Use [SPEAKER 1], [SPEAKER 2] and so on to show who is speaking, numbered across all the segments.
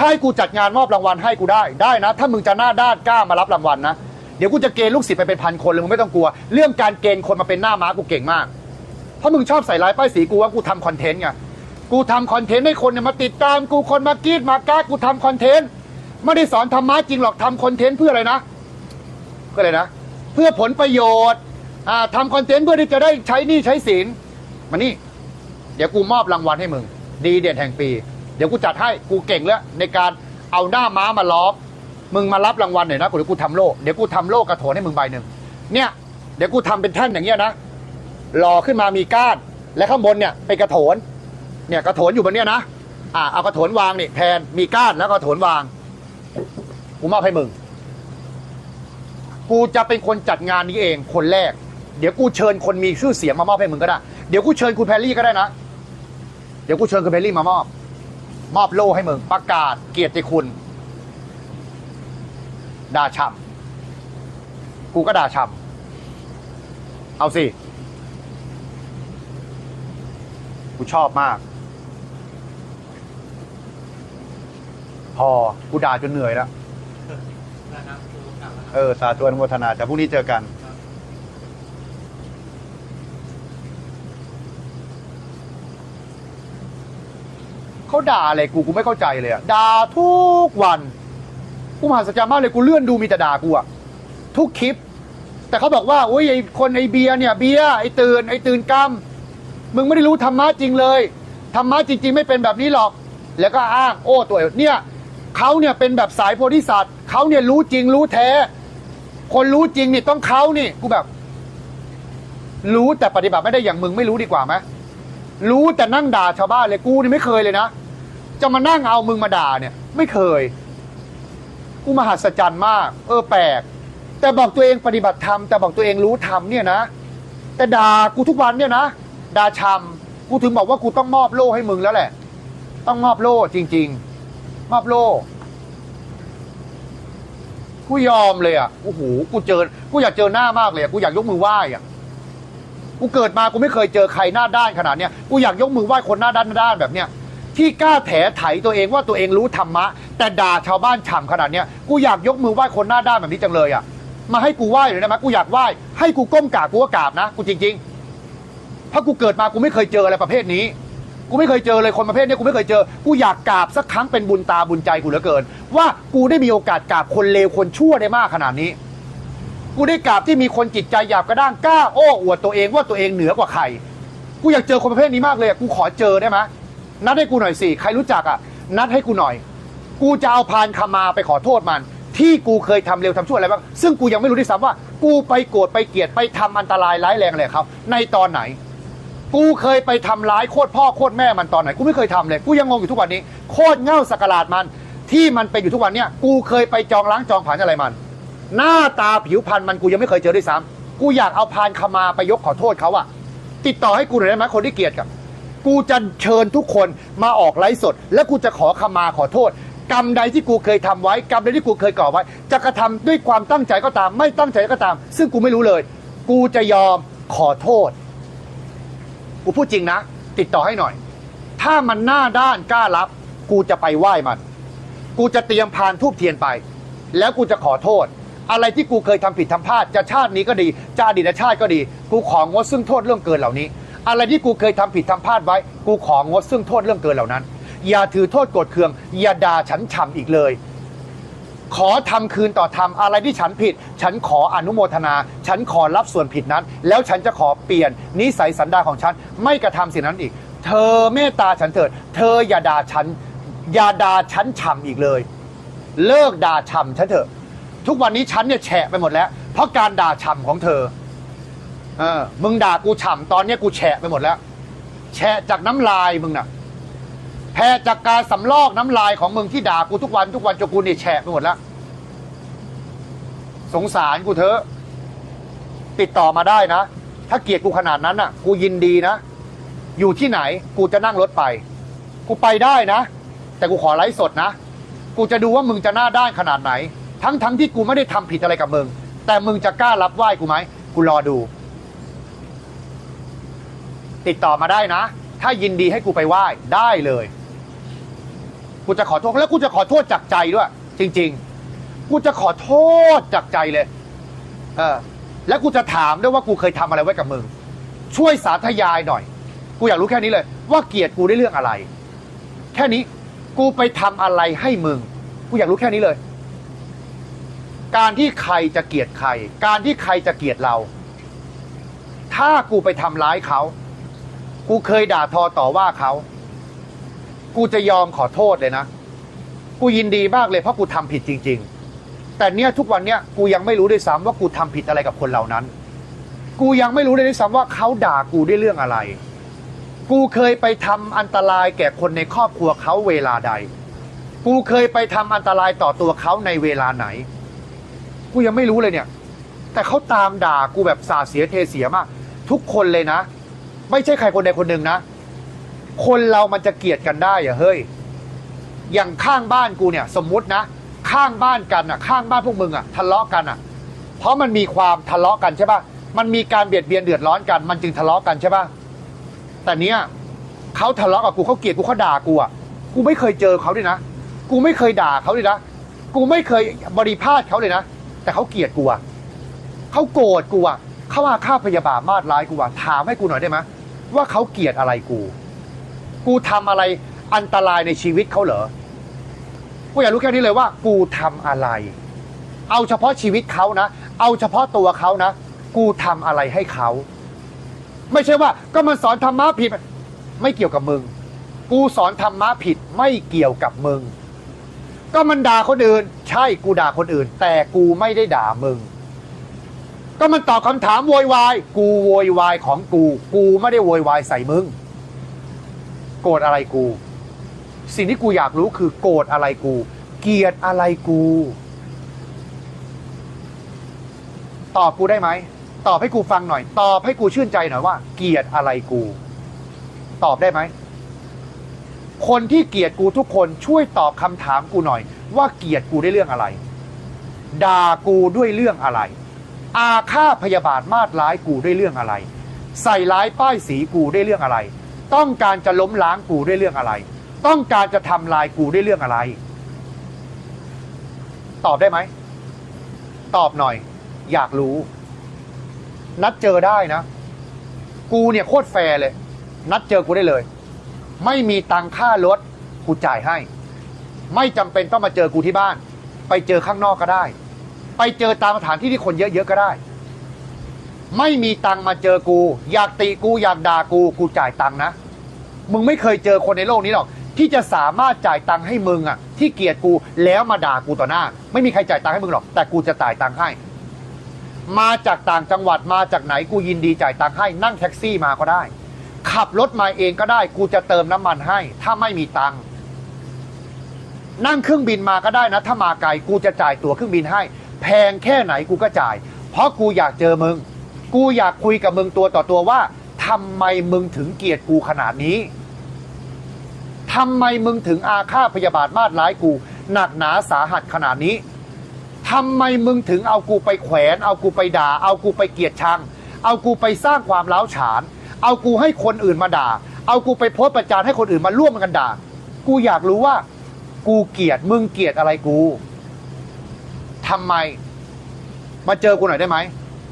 [SPEAKER 1] ถ้าให้กูจัดงานมอบรางวัลให้กูได้ได้นะ ถ้ามึงจะหน้าด้านกล้ามารับรางวัลนะ เดี๋ยวกูจะเกณฑ์ลูกศิษย์ไปเป็นพันคนเลยมึงไม่ต้องกลัว เรื่องการเกณฑ์คนมาเป็นหน้าม้ากูเก่งมาก เพราะมึงชอบใส่ลายป้ายสีกูว่ากูทำคอนเทนต์ไง กูทำคอนเทนต์ให้คนเนี่ยมาติดตามกูคนมากรีดมากราดกูทำคอนเทนต์ไม่ได้สอนธรรมะจริงหรอกทำคอนเทนต์เพื่ออะไรนะ เพื่ออะไรนะ เพื่อผลประโยชน์อ่าทำคอนเทนต์เพื่อที่จะได้ใช้หนี้ใช้สินมานี่ เดี๋ยวกูมอบรางวัลให้มึง ดีเด่นแห่งปี ดี๋ยวกูจัดให้กูเก่งแล้วในการเอาหน้าม้ามาล้อมมึงมารับรางวัลหน่อยนะกูเดี๋ยวกูทำโล่เดี๋ยวกูทำโล่กระโถนให้มึงใบหนึ่งเนี่ยเดี๋ยวกูทำเป็นแท่นอย่างเงี้ยนะหล่อขึ้นมามีก้านและข้างบนเนี่ยเป็นกระโถน เนี่ยกระโถนอยู่บนเนี้ยนะอ่าเอากระโถนวางนี่แทนมีก้านแล้วก็กระโถนวางกูมอบให้มึง กูจะเป็นคนจัดงานนี้เองคนแรก เดี๋ยวกูเชิญคนมีชื่อเสียงมามอบให้มึงก็ได้ เดี๋ยวกูเชิญคุณแพรรี่ก็ได้นะ เดี๋ยวกูเชิญคุณแพรรี่มามอบ มอบโล่ให้มึง ประกาศเกียรติคุณ ด่าช่ำกูก็ด่าช่ำเอาสิ กูชอบมาก พอ กูด่าจนเหนื่อยแล้ว
[SPEAKER 2] นะครับดูกลับนะครับ
[SPEAKER 1] เออ สาธุอนุโมทนาแต่พรุ่งนี้เจอกัน เขาด่าอะไรกูกูไม่เข้าใจเลยอะด่าทุกวัน กูมหัศจรรย์มากเลยกูเลื่อนดูมีแต่ด่ากูอะทุกคลิป แต่เขาบอกว่าโอ้ยไอคนไอเบียเนี่ยเบียไอตื่นไอตื่นกรรมมึงไม่ได้รู้ธรรมะจริงเลยธรรมะจริง ๆ ไม่เป็นแบบนี้หรอก แล้วก็อ้างโอ้ตัวเองเนี่ยเขาเนี่ยเป็นแบบสายโพธิสัตว์เขาเนี่ยรู้จริงรู้แท้ คนรู้จริงเนี่ยต้องเขานี่กูแบบ รู้แต่ปฏิบัติไม่ได้อย่างมึงไม่รู้ดีกว่าไหมรู้แต่นั่งด่าชาวบ้านเลยกูนี่ไม่เคยเลยนะ จะมานั่งเอามึงมาด่าเนี่ย ไม่เคย กูมหัศจรรย์มาก เออแปลก แต่บอกตัวเองปฏิบัติธรรมแต่บอกตัวเองรู้ธรรมเนี่ยนะ แต่ด่ากูทุกวันเนี่ยนะด่าชำกูถึงบอกว่ากูต้องมอบโล่ให้มึงแล้วแหละ ต้องมอบโล่จริง ๆ มอบโล่กูยอมเลยอะโอ้โหกูเจอ กูอยากเจอหน้ามากเลยอะกูอยากยกมือไหว้อะกูเกิดมากูไม่เคยเจอใครหน้าด้านขนาดเนี้ยกูอยากยกมือไหว้คนหน้าด้านหน้าด้านแบบเนี้ย ที่กล้าแถไถตัวเองว่าตัวเองรู้ธรรมะ แต่ด่าชาวบ้านฉ่ำขนาดเนี้ยกูอยากยกมือไหว้คนหน้าด้านแบบนี้จังเลยอะมาให้กูไหว้เลยได้ไหมกูอยากไหว้ให้กูก้มกราบกูก็กราบนะ กูจริงๆเพราะกูเกิดมากูไม่เคยเจออะไรประเภทนี้กูไม่เคยเจอเลยคนประเภทนี้กูไม่เคยเจอ กูอยากกราบสักครั้งเป็นบุญตาบุญใจกูเหลือเกิน ว่ากูได้มีโอกาสกราบคนเลวคนชั่วได้มากขนาดนี้ กูได้กราบที่มีคนจิตใจหยาบกระด้างกล้าโอ้อวดตัวเองว่าตัวเองเหนือกว่าใคร กูอยากเจอคนประเภทนี้มากเลยอะกูขอเจอได้ไหม นัดให้กูหน่อยสิใครรู้จักอะ นัดให้กูหน่อย กูจะเอาพานคามาไปขอโทษมัน ที่กูเคยทำเร็วทำชั่วอะไรบ้างซึ่งกูยังไม่รู้ด้วยซ้ำว่า กูไปโกรธไปเกลียดไปทำอันตรายร้ายแรงอะไรกับเขาในตอนไหน กูเคยไปทำร้ายโคตรพ่อโคตรแม่มันตอนไหนกูไม่เคยทำเลย กูยังงงอยู่ทุกวันนี้ โคตรเง่าสกลาดมัน ที่มันเป็นอยู่ทุกวันเนี้ยกูเคยไปจองล้างจองผ่านอะไรมัน หน้าตาผิวพรรณมันกูยังไม่เคยเจอด้วยซ้ำกูอยากเอาพานขมาไปยกขอโทษเขาอะติดต่อให้กูหน่อยได้ไหมคนที่เกลียดกับ กูจะเชิญทุกคนมาออกไลฟ์สด และกูจะขอขมาขอโทษ กรรมใดที่กูเคยทำไว้ กรรมใดที่กูเคยก่อไว้ จะกระทำด้วยความตั้งใจก็ตาม ไม่ตั้งใจก็ตาม ซึ่งกูไม่รู้เลย กูจะยอมขอโทษ กูพูดจริงนะ ติดต่อให้หน่อย ถ้ามันหน้าด้านกล้ารับ กูจะไปไหว้มัน กูจะเตรียมพานทูบเทียนไป แล้วกูจะขอโทษอะไรที่กูเคยทำผิดทำพลาดจะชาตินี้ก็ดี จะอดีตชาติก็ดี กูของงดซึ่งโทษเรื่องเกินเหล่านี้ อะไรที่กูเคยทำผิดทำพลาดไว้ กูของงดซึ่งโทษเรื่องเกินเหล่านั้น อย่าถือโทษโกรธเคือง อย่าด่าฉันฉ่ำอีกเลย ขอทำคืนต่อทำอะไรที่ฉันผิด ฉันขออนุโมทนา ฉันขอรับส่วนผิดนั้น แล้วฉันจะขอเปลี่ยนนิสัยสันดาของฉัน ไม่กระทำสิ่งนั้นอีก เธอเมตตาฉันเถิด เธออย่าด่าฉัน อย่าด่าฉันฉ่ำอีกเลย เลิกด่าฉ่ำฉันเถอะ ทุกวันนี้ฉันเนี่ยแฉะไปหมดแล้ว เพราะการด่าฉ่ำของเธอ เออมึงด่ากูฉ่ำตอนเนี้ยกูแฉะไปหมดแล้ว แฉะจากน้ำลายมึงน่ะแพ้จากการสำลอกน้ำลายของมึงที่ด่ากูทุกวันทุกวันจนกูเนี่ยแฉะไปหมดแล้ว สงสารกูเถอะ ติดต่อมาได้นะ ถ้าเกลียดกูขนาดนั้นน่ะ กูยินดีนะ อยู่ที่ไหน กูจะนั่งรถไป กูไปได้นะ แต่กูขอไลฟ์สดนะ กูจะดูว่ามึงจะหน้าด้านขนาดไหน ทั้งทั้งที่กูไม่ได้ทำผิดอะไรกับมึง แต่มึงจะกล้ารับไหว้กูไหม กูรอดู ติดต่อมาได้นะ ถ้ายินดีให้กูไปไหว้ได้เลย กูจะขอโทษแล้วกูจะขอโทษจากใจด้วย จริง ๆ กูจะขอโทษจากใจเลย เออ แล้วกูจะถามด้วยว่ากูเคยทำอะไรไว้กับมึง ช่วยสาธยายหน่อย กูอยากรู้แค่นี้เลย ว่าเกลียดกูได้เรื่องอะไร แค่นี้กูไปทำอะไรให้มึง กูอยากรู้แค่นี้เลย การที่ใครจะเกลียดใคร การที่ใครจะเกลียดเรา ถ้ากูไปทำร้ายเขา กูเคยด่าทอต่อว่าเขา กูจะยอมขอโทษเลยนะ กูยินดีมากเลยเพราะกูทำผิดจริง ๆ แต่เนี่ยทุกวันเนี้ยกูยังไม่รู้ด้วยซ้ำว่ากูทำผิดอะไรกับคนเหล่านั้น กูยังไม่รู้เลยด้วยซ้ำว่าเขาด่ากูด้วยเรื่องอะไร กูเคยไปทำอันตรายแก่คนในครอบครัวเขาเวลาใด กูเคยไปทำอันตรายต่อตัวเขาในเวลาไหน กูยังไม่รู้เลยเนี่ย แต่เขาตามด่ากูแบบสาเสียเทเสียมาก ทุกคนเลยนะ ไม่ใช่ใครคนใดคนหนึ่งนะ คนเรามันจะเกลียดกันได้อะเฮ้ย อย่างข้างบ้านกูเนี่ย สมมุตินะ ข้างบ้านกันอะ ข้างบ้านพวกมึงอะทะเลาะกันอะ เพราะมันมีความทะเลาะกันใช่ปะมันมีการเบียดเบียนเดือดร้อนกัน มันจึงทะเลาะกันใช่ปะแต่เนี้ยเขาทะเลาะกับกูเขาเกลียดกูเขาด่ากูอะ กูไม่เคยเจอเขาด้วยนะ กูไม่เคยด่าเขาเลยนะ กูไม่เคยบริพาทเขาเลยนะ แต่เขาเกลียดกูอะเขาโกรธกูอะเขาอาฆาตพยาบาทมาดร้ายกูอะถามให้กูหน่อยได้ไหม ว่าเขาเกลียดอะไรกู กูทำอะไรอันตรายในชีวิตเขาเหรอ กูอยากรู้แค่นี้เลยว่า กูทำอะไร เอาเฉพาะชีวิตเขานะ เอาเฉพาะตัวเขานะ กูทำอะไรให้เขา ไม่ใช่ว่า ก็มันสอนธรรมะผิด ไม่เกี่ยวกับมึง กูสอนธรรมะผิดไม่เกี่ยวกับมึง ก็มันด่าคนอื่น ใช่กูด่าคนอื่น แต่กูไม่ได้ด่ามึง ก็มันตอบคำถามโวยวาย กูโวยวายของกู กูไม่ได้โวยวายใส่มึง โกรธอะไรกู สิ่งที่กูอยากรู้คือโกรธอะไรกู เกลียดอะไรกู ตอบกูได้ไหม ตอบให้กูฟังหน่อย ตอบให้กูชื่นใจหน่อยว่า เกลียดอะไรกู ตอบได้ไหม คนที่เกลียดกูทุกคนช่วยตอบคำถามกูหน่อย ว่าเกลียดกูได้เรื่องอะไร ด่ากูด้วยเรื่องอะไร อาฆาตพยาบาทมาดร้ายกูด้วยเรื่องอะไร ใส่ร้ายป้ายสีกูได้เรื่องอะไร ต้องการจะล้มล้างกูได้เรื่องอะไร ต้องการจะทำลายกูได้เรื่องอะไร ตอบได้ไหม ตอบหน่อย อยากรู้ นัดเจอได้นะ กูเนี่ยโคตรแฟร์เลย นัดเจอกูได้เลย ไม่มีตังค่ารถกูจ่ายให้ ไม่จำเป็นต้องมาเจอกูที่บ้าน ไปเจอข้างนอกก็ได้ ไปเจอตามสถานที่ที่คนเยอะๆก็ได้ ไม่มีตังมาเจอกู อยากตีกูอยากด่ากูกูจ่ายตังนะ มึงไม่เคยเจอคนในโลกนี้หรอก ที่จะสามารถจ่ายตังให้มึงอะที่เกลียดกูแล้วมาด่ากูต่อหน้า ไม่มีใครจ่ายตังให้มึงหรอก แต่กูจะจ่ายตังให้ มาจากต่างจังหวัดมาจากไหนกูยินดีจ่ายตังค์ให้ นั่งแท็กซี่มาก็ได้ ขับรถมาเองก็ได้ กูจะเติมน้ำมันให้ ถ้าไม่มีตังค์นั่งเครื่องบินมาก็ได้นะ ถ้ามาไกลกูจะจ่ายตั๋วเครื่องบินให้ แพงแค่ไหนกูก็จ่าย เพราะกูอยากเจอมึง กูอยากคุยกับมึงตัวต่อตัวว่าทำไมมึงถึงเกลียดกูขนาดนี้ทำไมมึงถึงอาฆาตพยาบาทมาดร้ายกู หนักหนาสาหัสขนาดนี้ทำไมมึงถึงเอากูไปแขวน เอากูไปด่า เอากูไปเกลียดชัง เอากูไปสร้างความร้าวฉาน เอากูให้คนอื่นมาด่า เอากูไปโพสประจานให้คนอื่นมาร่วมกันด่า กูอยากรู้ว่า กูเกลียดมึงเกลียดอะไรกู ทำไม มาเจอกูหน่อยได้ไหม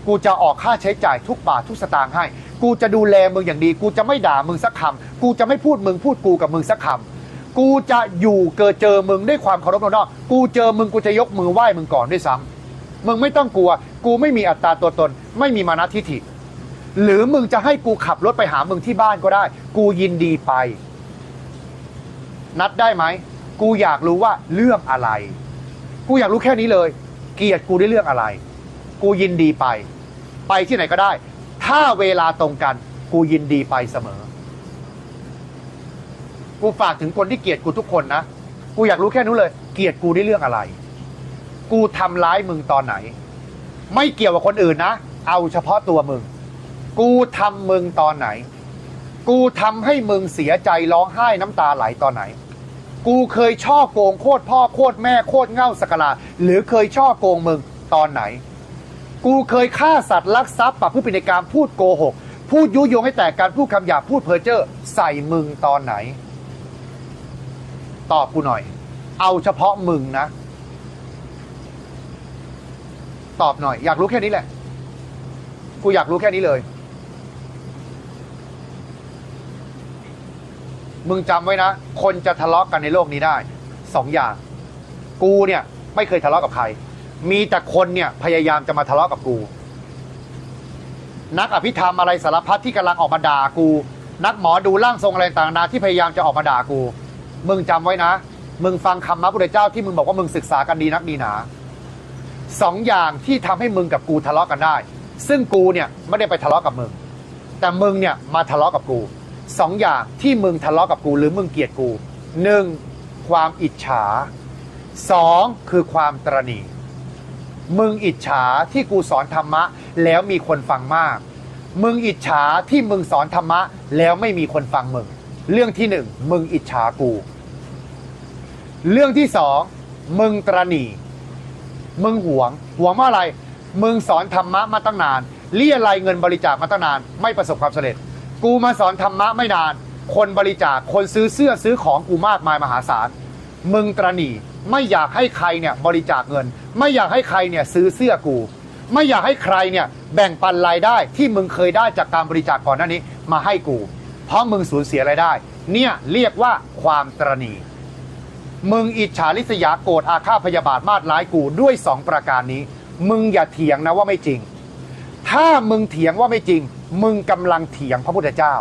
[SPEAKER 1] กูจะออกค่าใช้จ่ายทุกบาททุกสตางค์ให้ กูจะดูแลมึงอย่างดี กูจะไม่ด่ามึงสักคำกูจะไม่พูดมึงพูดกูกับมึงสักคำกูจะอยู่เกิดเจอมึงด้วยความเคารพนอบน้อมกูเจอมึงกูจะยกมือไหว้มึงก่อนด้วยซ้ำมึงไม่ต้องกลัว กูไม่มีอัตราตัวตน ไม่มีมานะทิฐิ หรือมึงจะให้กูขับรถไปหามึงที่บ้านก็ได้ กูยินดีไป นัดได้ไหมกูอยากรู้ว่าเรื่องอะไร กูอยากรู้แค่นี้เลย เกลียดกูได้เรื่องอะไร กูยินดีไป ไปที่ไหนก็ได้ ถ้าเวลาตรงกัน กูยินดีไปเสมอ กูฝากถึงคนที่เกลียดกูทุกคนนะ กูอยากรู้แค่นู้นเลย เกลียดกูได้เรื่องอะไร กูทำร้ายมึงตอนไหน ไม่เกี่ยวกับคนอื่นนะ เอาเฉพาะตัวมึง กูทำมึงตอนไหน กูทำให้มึงเสียใจร้องไห้น้ำตาไหลตอนไหน กูเคยช่อโกงโคตรพ่อโคตรแม่โคตรเง่าสกลาหรือเคยช่อโกงมึงตอนไหน กูเคยฆ่าสัตว์ลักทรัพย์ประพฤติผิดในการพูดโกหก พูดยุยงให้แตกการพูดคำหยาบพูดเพ้อเจ้อใส่มึงตอนไหน ตอบกูหน่อย เอาเฉพาะมึงนะ ตอบหน่อย อยากรู้แค่นี้แหละ กูอยากรู้แค่นี้เลย มึงจำไว้นะ คนจะทะเลาะกันในโลกนี้ได้สองอย่าง กูเนี่ยไม่เคยทะเลาะกับใคร มีแต่คนเนี่ยพยายามจะมาทะเลาะกับกู นักอภิธรรมอะไรสารพัดที่กำลังออกมาด่ากู นักหมอดูร่างทรงอะไรต่างๆนานาที่พยายามจะออกมาด่ากู มึงจำไว้นะ มึงฟังคำพระพุทธเจ้าที่มึงบอกว่ามึงศึกษากันดีนักดีหนาสองอย่างที่ทำให้มึงกับกูทะเลาะกันได้ ซึ่งกูเนี่ยไม่ได้ไปทะเลาะกับมึง แต่มึงเนี่ยมาทะเลาะกับกู สองอย่างที่มึงทะเลาะกับกูหรือมึงเกลียดกูหนึ่งความอิจฉาสองคือความตรณีมึงอิจฉาที่กูสอนธรรมะ แล้วมีคนฟังมาก มึงอิจฉาที่มึงสอนธรรมะ แล้วไม่มีคนฟังมึง เรื่องที่หนึ่งมึงอิจฉากู เรื่องที่สองมึงตรณีมึงหวง หวงว่าอะไร มึงสอนธรรมะมาตั้งนานเรียอะไรายเงินบริจาคมาตั้งนาน ไม่ประสบความสำเร็จ กูมาสอนธรรมะไม่นาน คนบริจาคคนซื้อเสื้อซื้อของกูมากมายมหาศาล มึงตระหนี่ไม่อยากให้ใครเนี่ยบริจาคเงิน ไม่อยากให้ใครเนี่ยซื้อเสื้อกู ไม่อยากให้ใครเนี่ยแบ่งปันรายได้ที่มึงเคยได้จากการบริจาคก่อนหน้านี้มาให้กู เพราะมึงสูญเสียรายได้ เนี่ยเรียกว่าความตระหนี่มึงอิจฉาริษยาโกรธอาฆาตพยาบาทมาดร้ายกูด้วยสองประการนี้ มึงอย่าเถียงนะว่าไม่จริง ถ้ามึงเถียงว่าไม่จริง มึงกำลังเถียงพระพุทธเจ้า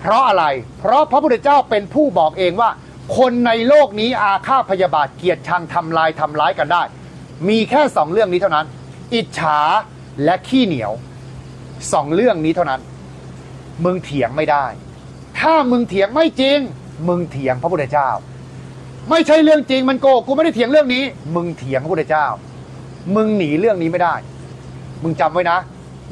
[SPEAKER 1] เพราะอะไร เพราะพระพุทธเจ้าเป็นผู้บอกเองว่า คนในโลกนี้อาฆาตพยาบาทเกียดชังทำลายทำร้ายกันได้ มีแค่สองเรื่องนี้เท่านั้น อิจฉาและขี้เหนียวสองเรื่องนี้เท่านั้น มึงเถียงไม่ได้ ถ้ามึงเถียงไม่จริง มึงเถียงพระพุทธเจ้า ไม่ใช่เรื่องจริงมันโกกกูไม่ได้เถียงเรื่องนี้ มึงเถียงพระพุทธเจ้า มึงหนีเรื่องนี้ไม่ได้ มึงจำไว้นะ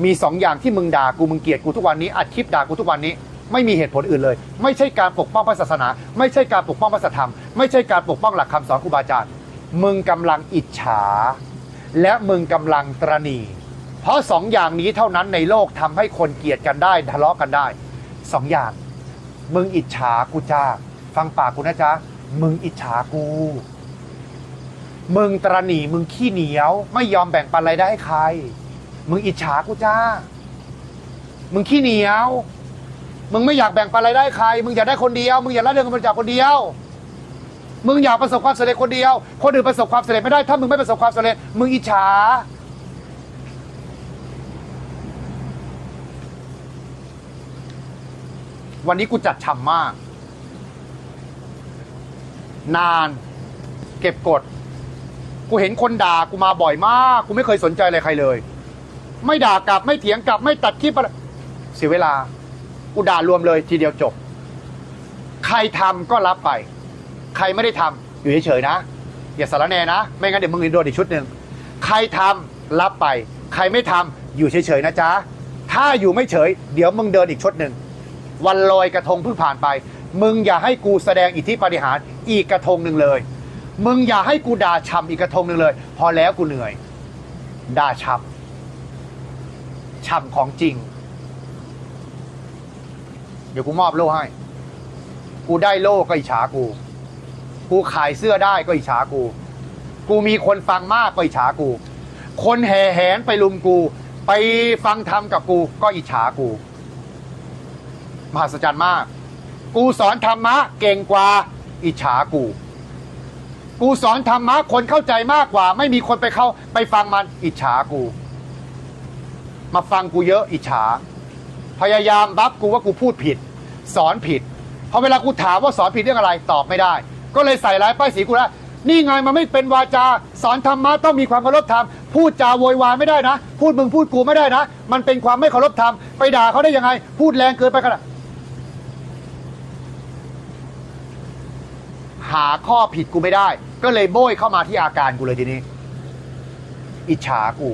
[SPEAKER 1] มีสองอย่างที่มึงด่ากูมึงเกลียดกูทุกวันนี้อัดคลิปด่ากูทุกวันนี้ ไม่มีเหตุผลอื่นเลย ไม่ใช่การปกป้องพระศาสนา ไม่ใช่การปกป้องพระธรรม ไม่ใช่การปกป้องหลักคำสอนครูบาอาจารย์มึงกำลังอิจฉา และมึงกำลังตรณี เพราะสองอย่างนี้เท่านั้นในโลกทำให้คนเกลียดกันได้ทะเลาะกันได้สองอย่าง มึงอิจฉากูจ้าฟังปากกูนะจ๊ะมึงอิจฉากู มึงตระหนี่มึงขี้เหนียว ไม่ยอมแบ่งปันอะไรได้ให้ใคร มึงอิจฉากูจ้า มึงขี้เหนียว มึงไม่อยากแบ่งปันอะไรได้ใคร มึงอยากได้คนเดียว มึงอยากได้เรื่องเงินบริจาคคนเดียว มึงอยากประสบความสำเร็จคนเดียว คนอื่นประสบความสำเร็จไม่ได้ ถ้ามึงไม่ประสบความสำเร็จ มึงอิจฉา วันนี้กูจัดฉ่ำมาก นาน เก็บกด กูเห็นคนด่ากูมาบ่อยมาก กูไม่เคยสนใจอะไรใครเลย ไม่ด่ากลับไม่เถียงกลับไม่ตัดคลิปอะไรเสียเวลากูด่ารวมเลยทีเดียวจบ ใครทำก็รับไป ใครไม่ได้ทำอยู่เฉยๆนะ อย่าสารแหนนะ ไม่งั้นเดี๋ยวมึงโดนอีกชุดหนึ่งใครทำรับไป ใครไม่ทำอยู่เฉยๆนะจ๊ะถ้าอยู่ไม่เฉย เดี๋ยวมึงเดินอีกชุดหนึ่งวันลอยกระทงเพิ่งผ่านไป มึงอย่าให้กูแสดงอิทธิปฏิหารอีกกระทงหนึ่งเลย มึงอย่าให้กูด่าช้ำอีกกระทงหนึ่งเลย พอแล้วกูเหนื่อยด่าช้ำ ช้ำของจริง เดี๋ยวกูมอบโล่ให้ กูได้โล่ก็อิจฉากู กูขายเสื้อได้ก็อิจฉากู กูมีคนฟังมากก็อิจฉากู คนแห่แหนไปลุมกู ไปฟังธรรมกับกูก็อิจฉากู มหัศจรรย์มาก กูสอนธรรมะเก่งกว่าอิจฉากูกูสอนธรรมะคนเข้าใจมากกว่า ไม่มีคนไปเข้าไปฟังมันอิจฉากู มาฟังกูเยอะอิจฉา พยายามบัฟกูว่ากูพูดผิด สอนผิดพอเวลากูถามว่าสอนผิดเรื่องอะไรตอบไม่ได้ ก็เลยใส่ร้ายป้ายสีกูแล้วนี่ไงมันไม่เป็นวาจา สอนธรรมะต้องมีความเคารพธรรมพูดจาโวยวายไม่ได้นะ พูดมึงพูดกูไม่ได้นะ มันเป็นความไม่เคารพธรรมไปด่าเขาได้ยังไง พูดแรงเกินไปขนาดหาข้อผิดกูไม่ได้ ก็เลยโบยเข้ามาที่อาการกูเลยทีนี้ อิจฉากู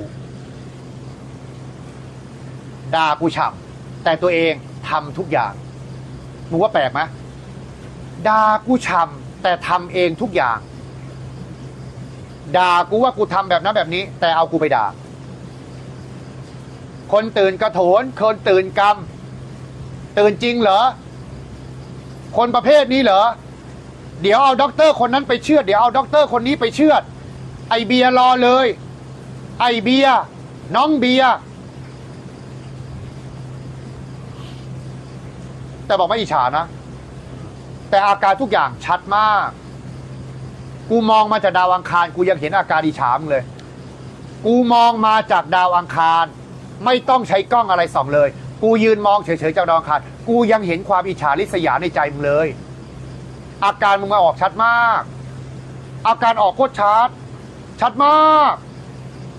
[SPEAKER 1] ด่ากูฉ่ำแต่ตัวเองทำทุกอย่างมึงว่าแปลกไหมด่ากูฉ่ำแต่ทำเองทุกอย่างด่ากูว่ากูทำแบบนั้นแบบนี้ แต่เอากูไปด่า คนตื่นกระโถนคนตื่นกรรม ตื่นจริงเหรอ คนประเภทนี้เหรอ เดี๋ยวเอาด็อกเตอร์คนนั้นไปเชื่อดเดี๋ยวเอาด็อกเตอร์คนนี้ไปเชื่อไอเบียรอเลย ไอเบียน้องเบีย แต่บอกไม่อิจฉานะ แต่อาการทุกอย่างชัดมาก กูมองมาจากดาวอังคาร กูยังเห็นอาการอิจฉามเลย กูมองมาจากดาวอังคาร ไม่ต้องใช้กล้องอะไรส่องเลย กูยืนมองเฉยๆจากดาวอังคาร กูยังเห็นความอิจฉาริษยาในใจมึงเลย อาการมึงมาออกชัดมาก อาการออกโคตรชัด ชัดมาก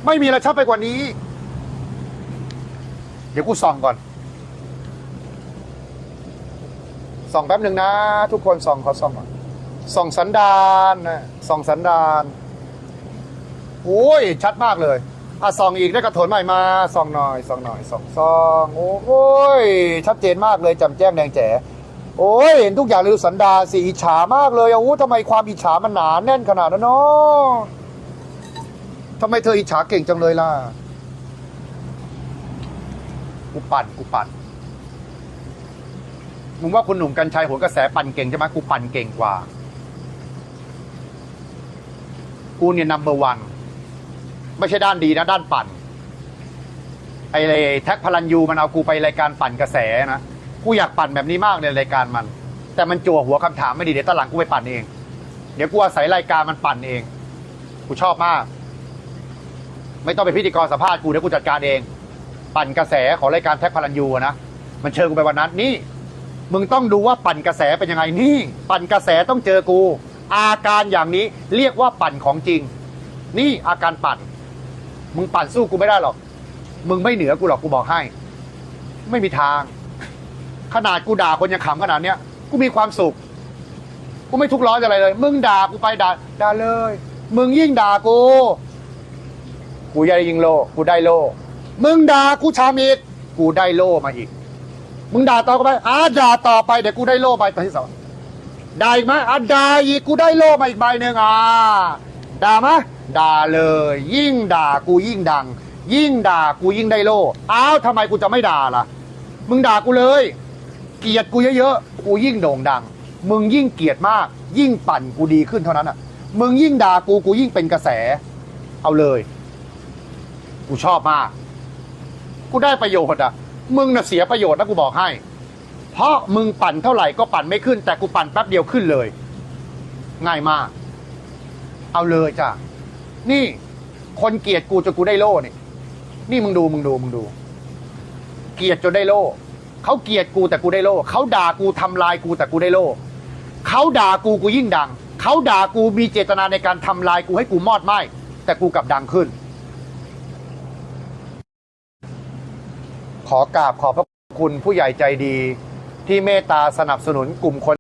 [SPEAKER 1] ไม่มีอะไรชัดไปกว่านี้ เดี๋ยวกูส่องก่อน ส่องแป๊บหนึ่งนะ ทุกคนส่องขอส่องก่อนส่องสันดานนะส่องสันดานโอ้ยชัดมากเลยอะส่องอีกได้กระโถนใหม่มาส่องหน่อยส่องหน่อยส่องส่องโอ้ยชัดเจนมากเลยจำแจ้งแดงแจ๋โอ้ยเห็นทุกอย่างเลยสันดานสีอิจฉามากเลยโอ้ทำไมความอิจฉามันหนาแน่นขนาดนั้นเนาะทำไมเธออิจฉาเก่งจังเลยล่ะกูปั่นกูปั่น มึงว่าคุณหนุ่มกัญชัยโหนกระแสปั่นเก่งใช่ไหมกูปั่นเก่งกว่า กูเนี่ยนัมเบอร์วันไม่ใช่ด้านดีนะ ด้านปั่น ไอ้แท็กพลันยูมันเอากูไปรายการปั่นกระแสนะกูอยากปั่นแบบนี้มากในรายการมัน แต่มันจั่วหัวคำถามไม่ดีเดี๋ยวตหลังกูไปปั่นเอง เดี๋ยวกูอาศัยรายการมันปั่นเอง กูชอบมาก ไม่ต้องเป็นพิธีกรสัมภาษณ์กูเดี๋ยวกูจัดการเอง ปั่นกระแสของรายการแท็กพลันยูนะมันเชิญกูไปวันนั้นนี่ มึงต้องดูว่าปั่นกระแสเป็นยังไงนี่ ปั่นกระแสต้องเจอกู อาการอย่างนี้เรียกว่าปั่นของจริง นี่อาการปั่น มึงปั่นสู้กูไม่ได้หรอก มึงไม่เหนือกูหรอกกูบอกให้ ไม่มีทาง ขนาดกูด่าคนยังขำขนาดเนี้ยกูมีความสุขกูไม่ทุกข์ร้อนอะไรเลย มึงด่ากูไปด่าด่าเลย มึงยิ่งด่ากู กูได้ยิงโล กูได้โล มึงด่ากูชามอีก กูได้โลมาอีก มึงด่าต่อไปอ่าด่าต่อไปเดี๋ยวกูได้โล่ใบที่สองด่าอีกไหมอ่าด่าอีกกูได้โล่มาอีกใบหนึ่งอ่าด่าไหมด่าเลย ยิ่งด่ากูยิ่งดัง ยิ่งด่ากูยิ่งได้โล่อ้าวทำไมกูจะไม่ด่าล่ะ มึงด่ากูเลย เกลียดกูเยอะๆกูยิ่งโด่งดัง มึงยิ่งเกลียดมาก ยิ่งปั่นกูดีขึ้นเท่านั้นอะ มึงยิ่งด่ากูกูยิ่งเป็นกระแส เอาเลย กูชอบมาก กูได้ประโยชน์อะ มึงน่ะเสียประโยชน์นะกูบอกให้ เพราะมึงปั่นเท่าไหร่ก็ปั่นไม่ขึ้น แต่กูปั่นแป๊บเดียวขึ้นเลย ง่ายมาก เอาเลยจ้ะ นี่คนเกลียดกูจนกูได้โล่นี่นี่มึงดูมึงดูมึงดู เกลียดจนได้โล่เขาเกลียดกูแต่กูได้โล่เขาด่ากูทำลายกูแต่กูได้โล่เขาด่ากูกูยิ่งดังเขาด่ากูมีเจตนาในการทำลายกูให้กูมอดไหมแต่กูกลับดังขึ้น ขอกราบขอบพระคุณผู้ใหญ่ใจดี ที่เมตตาสนับสนุนกลุ่มคน